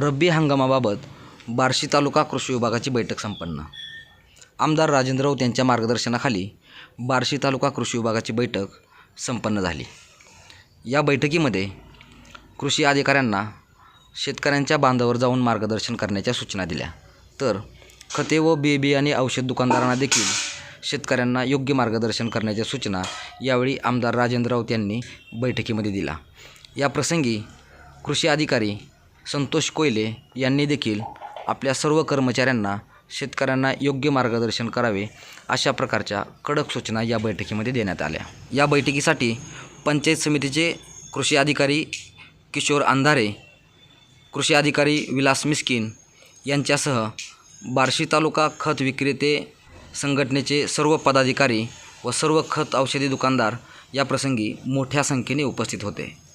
रब्बी हंगामाबाबत बार्शी तालुका कृषी विभागाची बैठक संपन्न. आमदार राजेंद्र राऊत यांच्या मार्गदर्शनाखाली बार्शी तालुका कृषी विभागाची बैठक संपन्न झाली. या बैठकीमध्ये कृषी अधिकाऱ्यांना शेतकऱ्यांच्या बांधावर जाऊन मार्गदर्शन करण्याच्या सूचना दिल्या. तर खते व बी बियाणे औषध दुकानदारांना देखील शेतकऱ्यांना योग्य मार्गदर्शन करण्याच्या सूचना यावेळी आमदार राजेंद्र राऊत यांनी बैठकीमध्ये दिला या प्रसंगी कृषी अधिकारी संतोष कोयले यांनी देखील आपल्या सर्व कर्मचाऱ्यांना शेतकऱ्यांना योग्य मार्गदर्शन करावे अशा प्रकारच्या कडक सूचना या बैठकीमध्ये देण्यात आल्या. या बैठकीसाठी पंचायत समितीचे कृषी अधिकारी किशोर अंधारे कृषी अधिकारी विलास मिस्किन यांच्यासह बार्शी तालुका खत विक्रेते संघटनेचे सर्व पदाधिकारी व सर्व खत औषधी दुकानदार या प्रसंगी मोठ्या संख्येने उपस्थित होते.